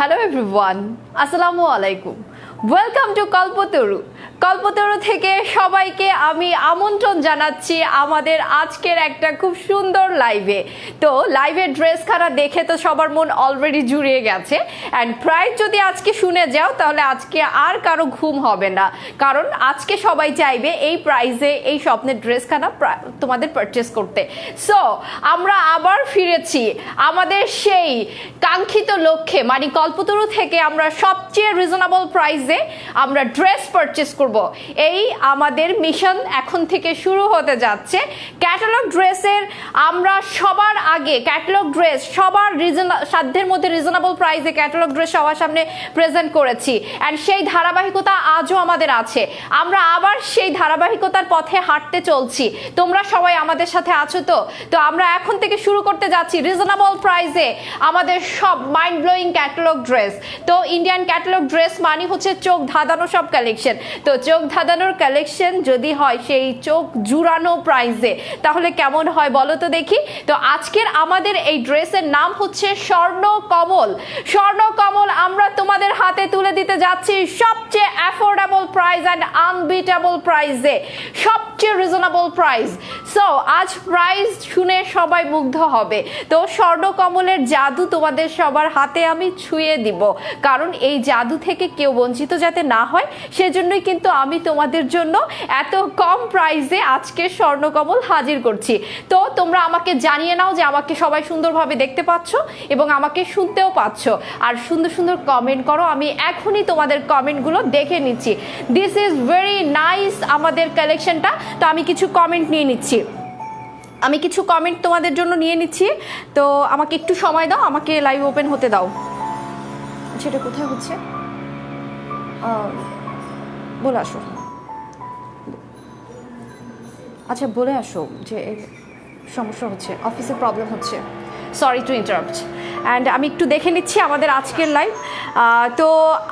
Hello everyone আসসালামু আলাইকুম welcome to কল্পতরু কল্পতরু থেকে সবাইকে আমি আমন্ত্রণ জানাচ্ছি আমাদের আজকের একটা খুব সুন্দর লাইভে তো লাইভের ড্রেসখানা দেখে তো সবার মন অলরেডি জুড়িয়ে গেছে। অ্যান্ড প্রাইস যদি আজকে শুনে যাও, তাহলে আজকে আর কারও ঘুম হবে না। কারণ আজকে সবাই চাইবে এই প্রাইজে এই স্বপ্নের ড্রেসখানা তোমাদের পারচেস করতে। সো আমরা আবার ফিরেছি আমাদের সেই কাঙ্ক্ষিত লক্ষ্যে। মানে কল্পতরু থেকে আমরা সবচেয়ে রিজনেবল প্রাইসে আমরা ড্রেস পারচেস করব। এই আমাদের মিশন এখন থেকে শুরু হতে যাচ্ছে। ক্যাটালগ ড্রেসের আমরা সবার আগে ক্যাটালগ ড্রেস সবার রিজনা সাধ্যের মধ্যে রিজনেবল প্রাইসে ক্যাটালগ ড্রেস সবার সামনে প্রেজেন্ট করেছি। অ্যান্ড সেই ধারাবাহিকতা আজও আমাদের আছে। আমরা আবার সেই ধারাবাহিকতার পথে হাঁটতে চলছি। তোমরা সবাই আমাদের সাথে আছো তো? তো আমরা এখন থেকে শুরু করতে যাচ্ছি রিজনেবল প্রাইসে আমাদের সব মাইন্ড ব্লোয়িং ক্যাটালগ ড্রেস তো ইন্ডিয়ান ক্যাটালগ ড্রেস মানে হচ্ছে চোখ ধাঁধানো সব কালেকশন তো চোখ ধাঁধানোর কালেকশন যদি হয় সেই চোখ জুড়ানো প্রাইজে তাহলে কেমন হয় বলো তো দেখি? তো আজকের আমাদের এই ড্রেসের নাম হচ্ছে স্বর্ণ কমল। স্বর্ণ কমল আমরা তোমাদের হাতে তুলে দিতে যাচ্ছি সবচেয়ে অ্যাফোর্ডেবল প্রাইস অ্যান্ড আনবিটেবল প্রাইসে সবচেয়ে রিজনেবল প্রাইস সো আজ প্রাইস শুনে সবাই মুগ্ধ হবে। তো স্বর্ণ কমলের জাদু তোমাদের সবার হাতে আমি ছুঁয়ে দিব। কারণ এই জাদু থেকে কেউ বঞ্চিত যাতে না হয়, সেজন্যই কিন্তু আমি তোমাদের জন্য এত কম প্রাইসে আজকে স্বর্ণকমল হাজির করছি। তো তোমরা আমাকে জানিয়ে নাও যে আমাকে সবাই সুন্দরভাবে দেখতে পাচ্ছ এবং আমাকে শুনতেও পাচ্ছ। আর সুন্দর সুন্দর কমেন্ট করো, আমি এখনই তোমাদের কমেন্টগুলো দেখে নিচ্ছি। দিস ইজ ভেরি নাইস আমাদের কালেকশনটা তো আমি কিছু কমেন্ট নিয়ে নিচ্ছি। আমি কিছু কমেন্ট তোমাদের জন্য নিয়ে নিচ্ছি। তো আমাকে একটু সময় দাও, আমাকে লাইভ ওপেন হতে দাও। সেটা কোথায় হচ্ছে? বলে আসো। আচ্ছা বলে আসো যে সমস্যা হচ্ছে অফিসে প্রবলেম হচ্ছে। সরি টু ইন্টারাপ্ট অ্যান্ড আমি একটু দেখে নিচ্ছি আমাদের আজকের লাইভ তো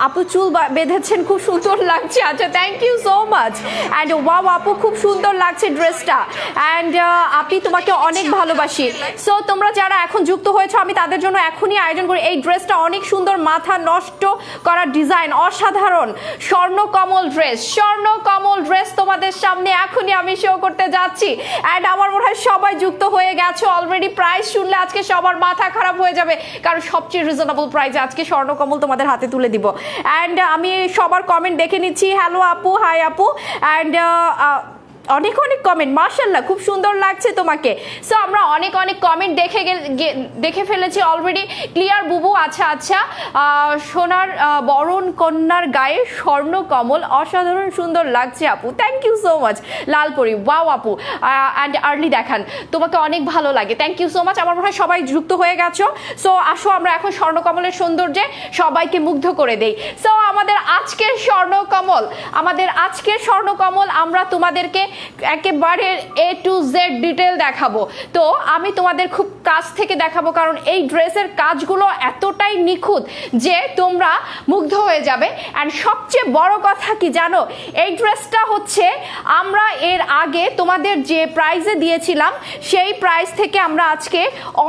আপু চুল বেঁধেছেন, খুব সুন্দর লাগছে। আচ্ছা thank you so much and wow আপু, খুব সুন্দর লাগছে ড্রেসটা অ্যান্ড আপনি তোমাকে অনেক ভালোবাসি। সো তোমরা যারা এখন যুক্ত হয়েছো, আমি তাদের জন্য এখনই আয়োজন করি। এই ড্রেসটা অনেক সুন্দর, মাথা নষ্ট করা ডিজাইন অসাধারণ। স্বর্ণ কমল ড্রেস স্বর্ণ কমল ড্রেস তোমাদের সামনে এখনই আমি শো করতে যাচ্ছি। অ্যান্ড আমার মনে হয় সবাই যুক্ত হয়ে গেছে। অলরেডি প্রাইস শুনলে আজকে সবার মাথা খারাপ হয়ে যাবে। কারণ সবচেয়ে রিজনেবল প্রাইস আজকে স্বর্ণকমল তোমাদের হাতে তুলে দিব। অ্যান্ড আমি সবার কমেন্ট দেখে নিচ্ছি। হ্যালো আপু। হাই আপু। অ্যান্ড অনেক অনেক কমেন্ট মার্শাল্লাহ খুব সুন্দর লাগছে তোমাকে। সো আমরা অনেক অনেক কমেন্ট দেখে দেখে ফেলেছি অলরেডি ক্লিয়ার বুবু আচ্ছা আচ্ছা। সোনার বরণ কন্যার গায়ে স্বর্ণ কমল, অসাধারণ সুন্দর লাগছে আপু। থ্যাংক ইউ সো মাচ লালপরি। ওয়াও আপু। অ্যান্ড আর্লি দেখান। তোমাকে অনেক ভালো লাগে। থ্যাংক ইউ সো মাচ আমার মনে হয় সবাই যুক্ত হয়ে গেছো। সো আসো আমরা এখন স্বর্ণকমলের সৌন্দর্যে সবাইকে মুগ্ধ করে দেই। সো আমাদের আজকের স্বর্ণকমল আমাদের আজকের স্বর্ণকমল আমরা তোমাদেরকে একেবারে এ টু জেড ডিটেল দেখাবো। তো আমি তোমাদের খুব কাছ থেকে দেখাবো, কারণ এই ড্রেসের কাজগুলো এতটাই নিখুঁত যে তোমরা মুগ্ধ হয়ে যাবে। অ্যান্ড সবচেয়ে বড় কথা কি জানো? এই ড্রেসটা হচ্ছে আমরা এর আগে তোমাদের যে প্রাইজে দিয়েছিলাম, সেই প্রাইস থেকে আমরা আজকে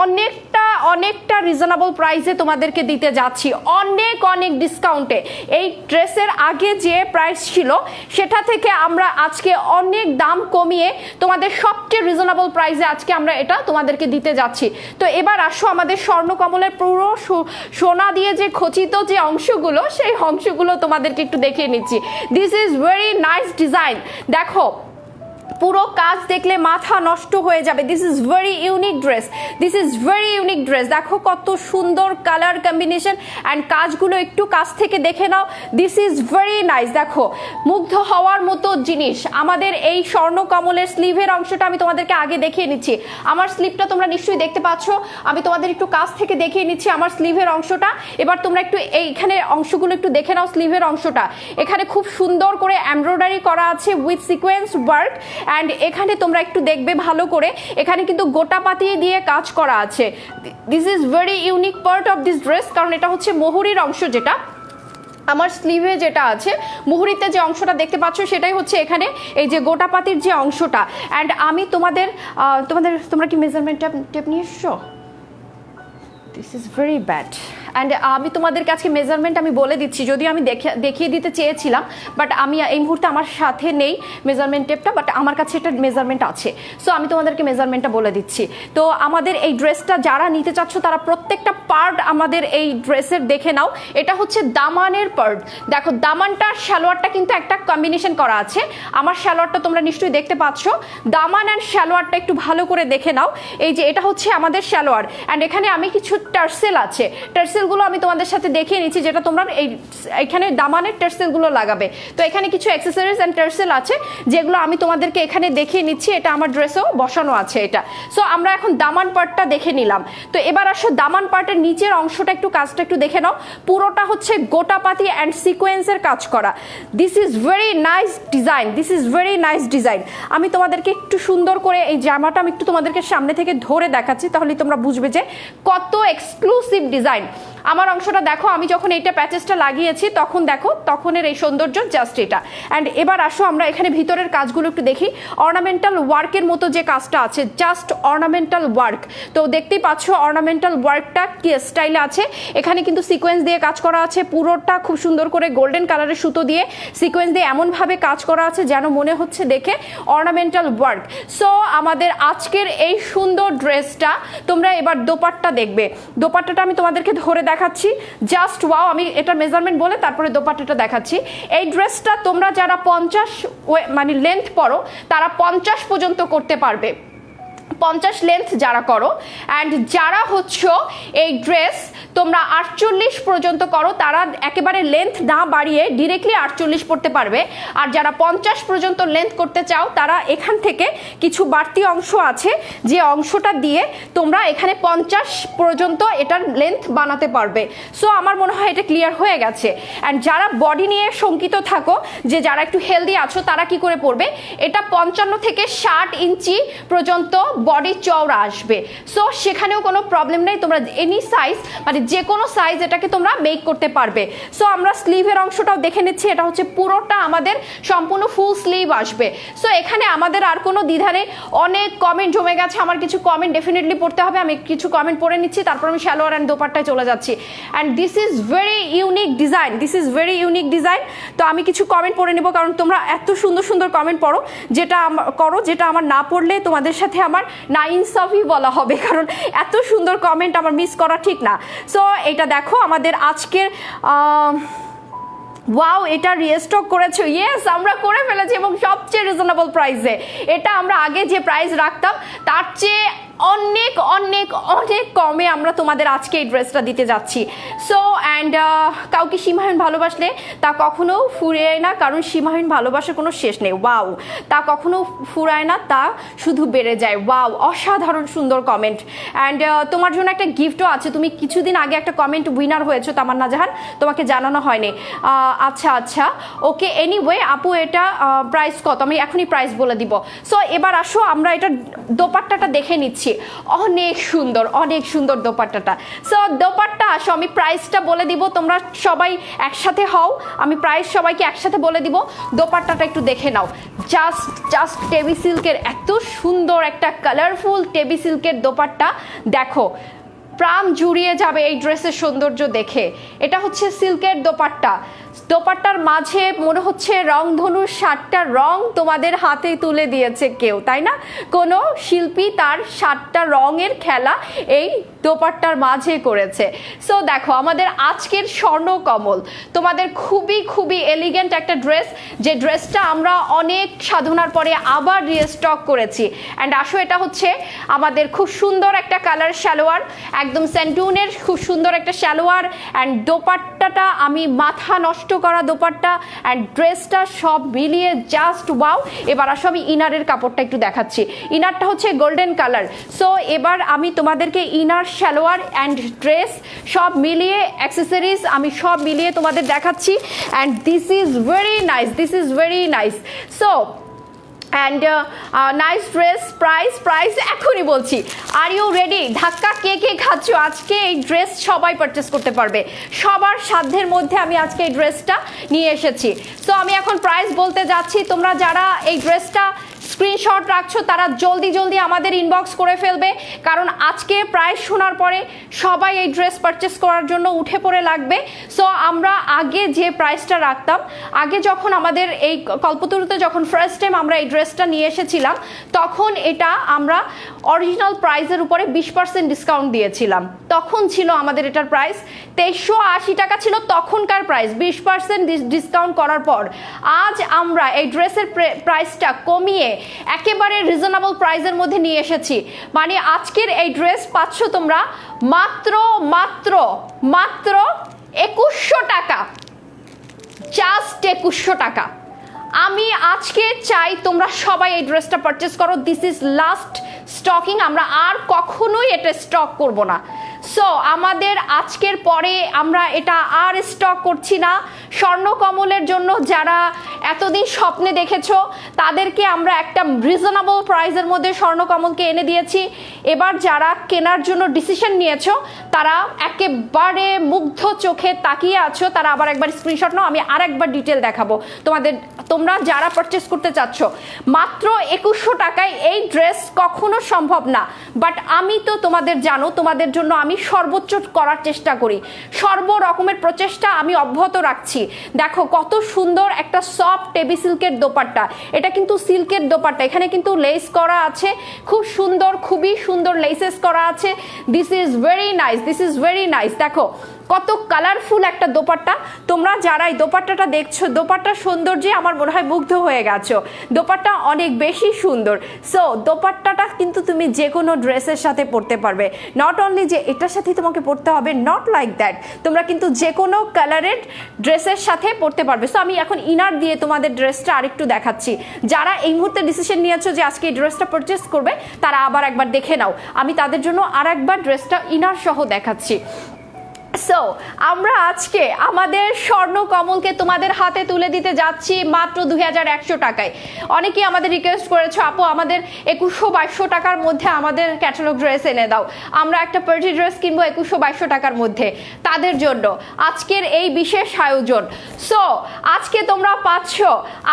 অনেকটা অনেকটা রিজনেবল প্রাইসে তোমাদেরকে দিতে যাচ্ছি। অনেক অনেক ডিসকাউন্টে এই ড্রেসের আগে যে প্রাইস ছিল, সেটা থেকে আমরা আজকে অনেক দাম কমিয়ে তোমাদের সবচেয়ে রিজনেবল প্রাইসে আজকে আমরা এটা তোমাদেরকে দিতে যাচ্ছি। তো এবার আসো আমাদের স্বর্ণকমলের পুরো সোনা দিয়ে যে খচিত যে অংশগুলো, সেই অংশগুলো তোমাদেরকে একটু দেখিয়ে নিচ্ছি। This is very nice design দেখো পুরো কাজ দেখলে মাথা নষ্ট হয়ে যাবে। This is very unique dress this is very unique dress দেখো কত সুন্দর কালার কম্বিনেশন অ্যান্ড কাজগুলো একটু কাছ থেকে দেখে নাও। দিস ইজ ভেরি নাইস দেখো, মুগ্ধ হওয়ার মতো জিনিস। আমাদের এই স্বর্ণ কমলের স্লিভের অংশটা আমি তোমাদেরকে আগে দেখিয়ে নিচ্ছি। আমার স্লিভটা তোমরা নিশ্চয়ই দেখতে পাচ্ছ। আমি তোমাদের একটু কাছ থেকে দেখিয়ে নিচ্ছি আমার স্লিভের অংশটা। এবার তোমরা একটু এইখানে অংশগুলো একটু দেখে নাও স্লিভের অংশটা। এখানে খুব সুন্দর করে এমব্রয়ডারি করা আছে উইথ সিকোয়েন্স ওয়ার্ক অ্যান্ড এখানে তোমরা একটু দেখবে ভালো করে, এখানে কিন্তু গোটা পাতিয়ে দিয়ে কাজ করা আছে। This is very unique part of this dress কারণ এটা হচ্ছে মোহরির অংশ যেটা। আমার স্লিভে যেটা আছে, মুহুরিতে যে অংশটা দেখতে পাচ্ছ সেটাই হচ্ছে এখানে, এই যে গোটাপাতির যে অংশটা। অ্যান্ড আমি তোমাদের তোমাদের, তোমরা কি মেজারমেন্ট টেপ নিয়ে এসছো this is very bad and আমি তোমাদেরকে আজকে মেজারমেন্ট আমি বলে দিচ্ছি। যদিও আমি দেখে দেখিয়ে দিতে চেয়েছিলাম বাট আমি এই মুহূর্তে আমার সাথে নেই মেজারমেন্ট টেপটা বাট আমার কাছে একটা মেজারমেন্ট আছে। সো আমি তোমাদেরকে মেজারমেন্টটা বলে দিচ্ছি। তো আমাদের এই ড্রেসটা যারা নিতে চাচ্ছ, তারা প্রত্যেকটা পার্ট আমাদের এই ড্রেসের দেখে নাও। এটা হচ্ছে দামানের পার্ট দেখো দামানটা সালোয়ারটা কিন্তু একটা কম্বিনেশন করা আছে। আমার সালোয়ারটা তোমরা নিশ্চয়ই দেখতে পাচ্ছ। দামান অ্যান্ড সালোয়ারটা একটু ভালো করে দেখে নাও। এই যে, এটা হচ্ছে আমাদের সালোয়ার। অ্যান্ড এখানে আমি কিছু টার্সেল আছে। টার্সেলগুলো আমি তোমাদের সাথে দেখিয়ে নিচ্ছি, যেটা তোমরা এই, এখানে দামানের টার্সেলগুলো লাগাবে। তো এখানে কিছু অ্যাক্সেসরিজ অ্যান্ড টার্সেল আছে, যেগুলো আমি তোমাদেরকে এখানে দেখিয়ে নিচ্ছি, এটা আমার ড্রেসেও বসানো আছে এটা। সো আমরা এখন দামান পার্টটা দেখে নিলাম। তো এবার আসো, দামান পার্টের নিচের অংশটা একটু কাজটা একটু দেখে নাও। পুরোটা হচ্ছে গোটাপাতি অ্যান্ড সিকোয়েন্সের কাজ করা। This is very nice design this is very nice design আমি তোমাদেরকে একটু সুন্দর করে এই জামাটা আমি একটু তোমাদেরকে সামনে থেকে ধরে দেখাচ্ছি তাহলে তোমরা বুঝবে যে কত এক্সক্লুসিভ ডিজাইন আমার অংশটা দেখো, আমি যখন এইটা প্যাচেসটা লাগিয়েছি, তখন দেখো, তখনের এই সৌন্দর্য জাস্ট এটা। অ্যান্ড এবার আসো আমরা এখানে ভিতরের কাজগুলো একটু দেখি। অর্নামেন্টাল ওয়ার্কের মতো যে কাজটা আছে জাস্ট অর্নামেন্টাল ওয়ার্ক তো দেখতেই পাচ্ছ অর্নামেন্টাল ওয়ার্কটা কি স্টাইলে আছে? এখানে কিন্তু সিকোয়েন্স দিয়ে কাজ করা আছে, পুরোটা খুব সুন্দর করে গোল্ডেন কালারের সুতো দিয়ে সিকোয়েন্স দিয়ে এমনভাবে কাজ করা আছে যেন মনে হচ্ছে দেখে অর্নামেন্টাল ওয়ার্ক সো আমাদের আজকের এই সুন্দর ড্রেসটা তোমরা এবার দোপাট্টা দেখবে। দোপাট্টাটা আমি তোমাদেরকে ধরে দেখাচ্ছি। জাস্ট ওয়াও আমি এটা মেজারমেন্ট বলে তারপরে দোপাট্টাটা দেখাচ্ছি। এই ড্রেসটা তোমরা যারা পঞ্চাশ মানে লেন্থ পরো তারা পঞ্চাশ পর্যন্ত করতে পারবে। পঞ্চাশ লেন্থ যারা করো অ্যান্ড যারা হচ্ছ এই ড্রেস তোমরা আটচল্লিশ পর্যন্ত করো, তারা একেবারে লেন্থ না বাড়িয়ে ডিরেক্টলি আটচল্লিশ পড়তে পারবে। আর যারা পঞ্চাশ পর্যন্ত লেন্থ করতে চাও, তারা এখান থেকে কিছু বাড়তি অংশ আছে, যে অংশটা দিয়ে তোমরা এখানে পঞ্চাশ পর্যন্ত এটার লেন্থ বানাতে পারবে। সো আমার মনে হয় এটা ক্লিয়ার হয়ে গেছে। অ্যান্ড যারা বডি নিয়ে শঙ্কিত থাকো, যে যারা একটু হেলদি আছো, তারা কি করে পড়বে? এটা পঞ্চান্ন থেকে ষাট ইঞ্চি পর্যন্ত বডি চওড়া আসবে। সো সেখানেও কোনো প্রবলেম নেই। তোমরা এনি সাইজ মানে যে কোনো সাইজ এটাকে তোমরা মেক করতে পারবে। সো আমরা স্লিভের অংশটাও দেখে নিচ্ছি। এটা হচ্ছে পুরোটা আমাদের সম্পূর্ণ ফুল স্লিভ আসবে। সো এখানে আমাদের আর কোনো দ্বিধা নেই। অনেক কমেন্ট জমে গেছে। আমার কিছু কমেন্ট ডেফিনেটলি পড়তে হবে। আমি কিছু কমেন্ট পড়ে নিচ্ছি। তারপর আমি শ্যালোয়ার অ্যান্ড দোপাট্টায় চলে যাচ্ছি। And this is very unique design this is very unique design তো আমি কিছু কমেন্ট পড়ে নিব। কারণ তোমরা এত সুন্দর সুন্দর কমেন্ট পড়ো। যেটা করো, যেটা আমার না পড়লে তোমাদের সাথে আমার না ইনসাফই বলা হবে, কারণ এত সুন্দর কমেন্ট আমার মিস করা ঠিক না। সো এটা দেখো, আমাদের আজকের ওয়াও এটা রিস্টক করেছ। ইয়েস আমরা করে ফেলেছি এবং সবচেয়ে রিজনেবল প্রাইসে এটা আমরা আগে যে প্রাইস রাখতাম, তার চেয়ে অনেক অনেক অনেক কমে আমরা তোমাদের আজকে এই ড্রেসটা দিতে যাচ্ছি। সো অ্যান্ড কাউকে সীমাহীন ভালোবাসলে তা কখনো ফুরিয়ে না, কারণ সীমাহীন ভালোবাসার কোনো শেষ নেই। ওয়াও তা কখনো ফুরায় না, তা শুধু বেড়ে যায়। ওয়াও অসাধারণ সুন্দর কমেন্ট অ্যান্ড তোমার জন্য একটা গিফটও আছে। তুমি কিছুদিন আগে একটা কমেন্ট উইনার হয়েছো, তামান্না জাহান। তোমাকে জানানো হয়নি। আচ্ছা আচ্ছা। ওকে এনিওয়ে আপু, এটা প্রাইস কত? আমি এখনই প্রাইস বলে দিব। সো এবার আসো, আমরা এটা দোপাট্টাটা দেখে নিচ্ছি। অনেক সুন্দর অনেক সুন্দর দোপাট্টাটা। সো দোপাট্টা, আসো, আমি প্রাইসটা বলে দিব, তোমরা সবাই একসাথে হও, আমি প্রাইস সবাইকে একসাথে বলে দিব, দোপাট্টাটা একটু দেখে নাও। জাস্ট জাস্ট টেবি সিল্কের এত সুন্দর একটা কালারফুল টেবি সিল্কের দোপাট্টা, দেখো, প্রাণ জুড়িয়ে যাবে এই ড্রেসের সৌন্দর্য দেখে। এটা হচ্ছে সিল্কের দোপাট্টা। দোপাট্টার মাঝে মনে হচ্ছে রংধনুর সাতটা রং তোমাদের হাতে তুলে দিয়েছে কেউ, তাই না? কোনো শিল্পী তার সাতটা রঙের খেলা এই দোপাট্টার মাঝে করেছে। সো দেখো, আমাদের আজকের স্বর্ণকমল, তোমাদের খুবই খুবই এলিগেন্ট একটা ড্রেস যে ড্রেসটা আমরা অনেক সাধনার পরে আবার রিস্টক করেছি। অ্যান্ড আসো, এটা হচ্ছে আমাদের খুব সুন্দর একটা কালার সালোয়ার, একদম স্যান্টুনের খুব সুন্দর একটা সালোয়ার। অ্যান্ড দোপাট্টাটা আমি মাথা নষ্ট করা দোপাট্টা অ্যান্ড ড্রেসটা সব মিলিয়ে জাস্ট ওয়াও এবার আসো আমি ইনারের কাপড়টা একটু দেখাচ্ছি। ইনারটা হচ্ছে গোল্ডেন কালার সো এবার আমি তোমাদেরকে ইনার শ্যালোয়ার অ্যান্ড ড্রেস সব মিলিয়ে অ্যাক্সেসরিজ আমি সব মিলিয়ে তোমাদের দেখাচ্ছি। And this is very nice this is very nice so and nice dress price price এখনই বলছি। আর ইউ রেডি ধাক্কা কে কে খাচ্ছ? আজকে এই ড্রেস সবাই পারচেস করতে পারবে। সবার সাধ্যের মধ্যে আমি আজকে এই ড্রেসটা নিয়ে এসেছি। সো আমি এখন প্রাইস বলতে যাচ্ছি। তোমরা যারা এই ড্রেসটা স্ক্রিনশট রাখছো, তারা জলদি জলদি আমাদের ইনবক্স করে ফেলবে। কারণ আজকে প্রাইস শোনার পরে সবাই এই ড্রেস পারচেস করার জন্য উঠে পড়ে লাগবে। সো আমরা আগে যে প্রাইসটা রাখতাম, আগে যখন আমাদের এই কল্পতরুতে যখন ফার্স্ট টাইম আমরা এই ড্রেসটা নিয়ে এসেছিলাম, তখন এটা আমরা অরিজিনাল প্রাইসের উপরে বিশ পার্সেন্ট ডিসকাউন্ট দিয়েছিলাম। তখন ছিল আমাদের এটার প্রাইস তেইশশো আশি টাকা ছিল তখনকার প্রাইস বিশ পার্সেন্ট ডিসকাউন্ট করার পর। আজ আমরা এই ড্রেসের প্রাইসটা কমিয়ে একেবারে রিজনেবল প্রাইসের মধ্যে নিয়ে এসেছি। মানে আজকের এই ড্রেস পাচ্ছ তোমরা মাত্র মাত্র মাত্র একুশশো টাকা। জাস্ট একুশশো টাকা। আমি আজকে চাই তোমরা সবাই এই ড্রেসটা পারচেস করো। দিস ইজ লাস্ট স্টকিং আমরা আর কখনোই এটা স্টক করব না। সো আমাদের আজকের পরে আমরা এটা আর স্টক করছি না। স্বর্ণকমলের জন্য যারা এতদিন স্বপ্নে দেখেছ, তাদেরকে আমরা একটা রিজনেবল প্রাইসের মধ্যে স্বর্ণকমলকে এনে দিয়েছি। এবার যারা কেনার জন্য ডিসিশন নিয়েছো, তারা একেবারে মুগ্ধ চোখে তাকিয়ে আছো, তারা আবার একবার স্ক্রিনশট নাও, আমি আর একবার ডিটেল দেখাবো। তোমাদের, তোমরা যারা পারচেস করতে চাচ্ছ, মাত্র একুশশো টাকায় এই ড্রেস কখনো সম্ভব না। বাট আমি তো তোমাদের জানো, তোমাদের জন্য আমি সর্বোচ্চ করার চেষ্টা করি। সর্ব রকমের প্রচেষ্টা আমি অব্যাহত রাখছি। দেখো, কত সুন্দর একটা সফট টেবি সিল্কের দোপাট্টা। এটা কিন্তু সিল্কের দোপাট্টা। এখানে কিন্তু লেস করা আছে। খুব সুন্দর, খুবই সুন্দর লেসেস করা আছে। This is very nice this is very nice দেখো কত কালারফুল একটা দোপাট্টা। তোমরা যারা এই দোপাট্টাটা দেখছ, দোপাট্টার সৌন্দর্যে আমার মনে হয় মুগ্ধ হয়ে গেছো। দোপাট্টা অনেক বেশি সুন্দর। সো দোপাট্টাটা কিন্তু তুমি যে কোনো ড্রেসের সাথে পরতে পারবে। নট অনলি যে এটার সাথে তোমাকে পরতে হবে নট লাইক দ্যাট তোমরা কিন্তু যে কোনো কালারের ড্রেসের সাথে পরতে পারবে। সো আমি এখন ইনার দিয়ে তোমাদের ড্রেসটা আরেকটু দেখাচ্ছি। যারা এই মুহূর্তে ডিসিশন নিয়েছো যে আজকে এই ড্রেসটা পারচেস করবে, তারা আবার একবার দেখে নাও। আমি তাদের জন্য আর একবার ড্রেসটা ইনার সহ দেখাচ্ছি। সো আমরা আজকে আমাদের স্বর্ণ কমলকে তোমাদের হাতে তুলে দিতে যাচ্ছি মাত্র দুই হাজার একশো টাকায়। অনেকেই আমাদের রিকোয়েস্ট করেছ, আপু, আমাদের একুশশো বাইশশো টাকার মধ্যে আমাদের ক্যাটালগ ড্রেস এনে দাও। আমরা একটা পার্টি ড্রেস কিনবো একুশশো বাইশশো টাকার মধ্যে, তাদের জন্য। আজকের এই বিশেষ আয়োজন। সো আজকে তোমরা পাচ্ছ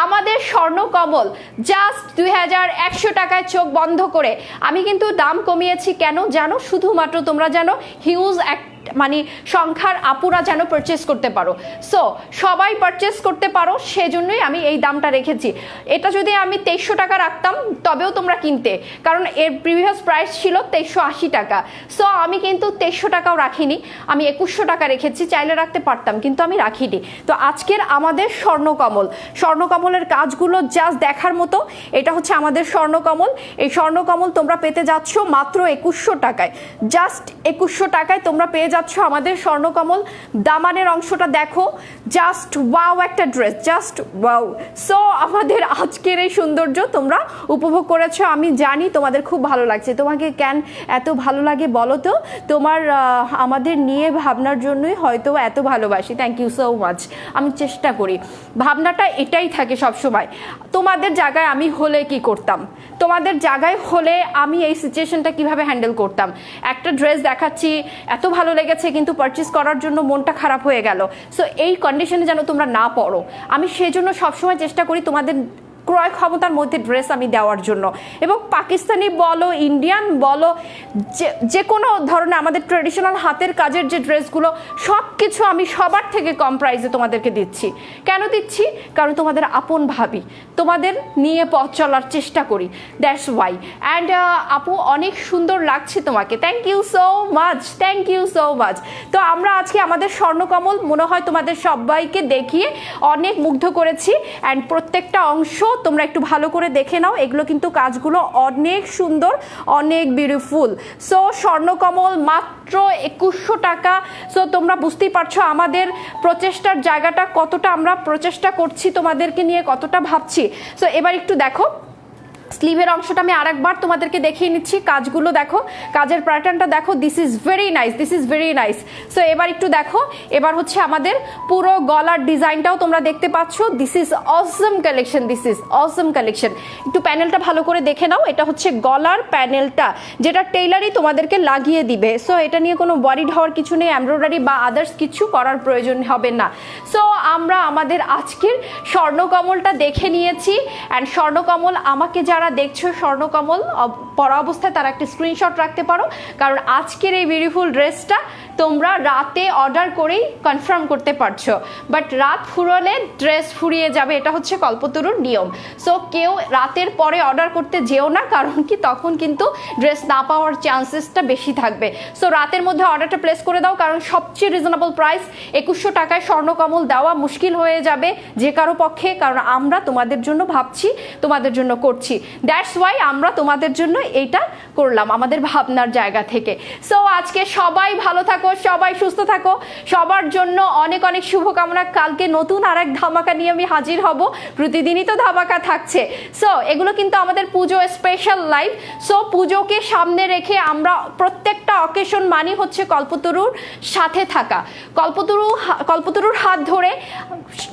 আমাদের স্বর্ণ কমল জাস্ট দুই হাজার একশো টাকায় চোখ বন্ধ করে। আমি কিন্তু দাম কমিয়েছি কেন জানো? শুধুমাত্র তোমরা জানো হিউজ এক মানে সংখ্যার আপুরা যেন পারচেস করতে পারো। সো সবাই পারচেস করতে পারো, সেজন্যই আমি এই দামটা রেখেছি। এটা যদি আমি তেইশশো টাকা রাখতাম, তবেও তোমরা কিনতে। কারণ এর প্রিভিয়াস প্রাইস ছিল তেইশশো আশি টাকা। সো আমি কিন্তু তেইশশো টাকাও রাখিনি। আমি একুশশো টাকা রেখেছি, চাইলে রাখতে পারতাম, কিন্তু আমি রাখিনি। তো আজকের আমাদের স্বর্ণকমল। স্বর্ণকমলের কাজগুলো জাস্ট দেখার মতো। এটা হচ্ছে আমাদের স্বর্ণকমল। এই স্বর্ণকমল তোমরা পেতে যাচ্ছ মাত্র একুশশো টাকায়। জাস্ট একুশশো টাকায় তোমরা পেয়ে যাচ্ছ আমাদের স্বর্ণকমল, দামানের অংশটা দেখো। জাস্ট ওয়াও একটা ড্রেস জাস্ট ওয়াও সো আমাদের আজকের এই সৌন্দর্য তোমরা উপভোগ করেছ, আমি জানি তোমাদের খুব ভালো লাগছে। তোমাকে কেন এত ভালো লাগে বলো তো? তোমার আমাদের নিয়ে ভাবনার জন্যই হয়তো এত ভালোবাসি। থ্যাংক ইউ সো মাচ আমি চেষ্টা করি। ভাবনাটা এটাই থাকে সব সময় তোমাদের জায়গায় আমি হলে কি করতাম? তোমাদের জায়গায় হলে আমি এই সিচুয়েশনটা কীভাবে হ্যান্ডেল করতাম? একটা ড্রেস দেখাচ্ছি, এত ভালো লেগেছে কিন্তু পারচেস করার জন্য মনটা খারাপ হয়ে গেল। সো এই কন্ডিশনে যেন তোমরা না পড়ো। আমি সেজন্য সবসময় চেষ্টা করি তোমাদের ক্রয় ক্ষমতার মধ্যে ড্রেস আমি দেওয়ার জন্য। এবং পাকিস্তানি বলো, ইন্ডিয়ান বলো, যে যে কোনো ধরনের আমাদের ট্রেডিশনাল হাতের কাজের যে ড্রেসগুলো সব কিছু আমি সবার থেকে কম প্রাইসে তোমাদেরকে দিচ্ছি। কেন দিচ্ছি? কারণ তোমাদের আপন ভাবি। তোমাদের নিয়ে পথ চলার চেষ্টা করি। দ্যাটস ওয়াই অ্যান্ড আপু, অনেক সুন্দর লাগছে তোমাকে। Thank you so much thank you so much তো আমরা আজকে আমাদের স্বর্ণকমল, মনে হয় তোমাদের সবাইকে দেখিয়ে অনেক মুগ্ধ করেছি। অ্যান্ড প্রত্যেকটা অংশ তোমরা একটু ভালো করে দেখে নাও। এগুলো কিন্তু কাজগুলো অনেক সুন্দর, অনেক বিউটিফুল সো স্বর্ণকমল মাত্র একুশশো টাকা। সো তোমরা বুঝতেই পারছ আমাদের প্রচেষ্টার জায়গাটা কতটা আমরা প্রচেষ্টা করছি তোমাদেরকে নিয়ে, কতটা ভাবছি। সো এবার একটু দেখো। স্লিভের অংশটা আমি আরেকবার তোমাদেরকে দেখিয়ে নিচ্ছি। কাজগুলো দেখো, কাজের প্যাটার্নটা দেখো this is very nice this is very nice so এবার একটু দেখো, এবার হচ্ছে আমাদের পুরো গলার ডিজাইনটাও তোমরা দেখতে পাচ্ছ। This is awesome collection this is awesome collection একটু প্যানেলটা ভালো করে দেখে নাও, এটা হচ্ছে গলার প্যানেলটা যেটা টেইলারই তোমাদেরকে লাগিয়ে দিবে। সো এটা নিয়ে কোনো ওয়ারিড হওয়ার কিছু নেই এমব্রয়ডারি বা আদার্স কিছু করার প্রয়োজন হবে না। সো আমরা আমাদের আজকের স্বর্ণকমলটা দেখে নিয়েছি অ্যান্ড স্বর্ণকমল আমাকে যারা যারা দেখছ স্বর্ণকমল পরা অবস্থায় তারা একটা স্ক্রিনশট রাখতে পারো। কারণ আজকের এই বিউটিফুল ড্রেসটা তোমরা রাতে অর্ডার করেই কনফার্ম করতে পারছ। বাট রাত ফুরলে ড্রেস ফুরিয়ে যাবে, এটা হচ্ছে কল্পতরুর নিয়ম। সো কেউ রাতের পরে অর্ডার করতে যেও না, কারণ কি? তখন কিন্তু ড্রেস না পাওয়ার চান্সেসটা বেশি থাকবে। সো রাতের মধ্যে অর্ডারটা প্লেস করে দাও, কারণ সবচেয়ে রিজনেবল প্রাইস একুশশো টাকায় স্বর্ণকমল দেওয়া মুশকিল হয়ে যাবে যে কারও পক্ষে, কারণ আমরা তোমাদের জন্য ভাবছি, তোমাদের জন্য করছি। দ্যাটস ওয়াই আমরা তোমাদের জন্য এইটা করলাম আমাদের ভাবনার জায়গা থেকে। সো আজকে সবাই ভালো থাকো, সবাই সুস্থ থাকো। সবার জন্য অনেক অনেক শুভকামনা। কালকে নতুন আর এক ধামাকা নিয়ে আমি হাজির হব। প্রতিদিনই তো ধামাকা থাকছে। সো এগুলো কিন্তু আমাদের পুজো স্পেশাল লাইভ সো পুজোকে সামনে রেখে আমরা প্রত্যেকটা অকেশন মানি হচ্ছে কল্পতরুর সাথে থাকা। কল্পতরু, কল্পতরুর হাত ধরে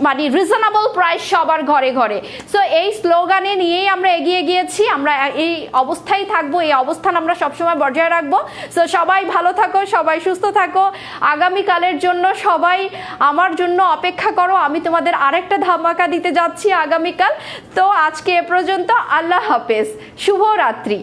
মানে রিজনেবল প্রাইস সবার ঘরে ঘরে। সো এই স্লোগানে নিয়েই আমরা এগিয়ে গিয়েছি। আমরা এই অবস্থায় থাকব, এই অবস্থান আমরা সবসময় বজায় রাখব। সো সবাই ভালো থাকো, সবাই সুস্থ থাকো। আগামীকালের জন্য সবাই আমার জন্য অপেক্ষা করো। আমি তোমাদের আরেকটা ধামাকা দিতে যাচ্ছি আগামীকাল। তো আজকে এ পর্যন্ত আল্লাহ হাফেজ। শুভরাত্রি।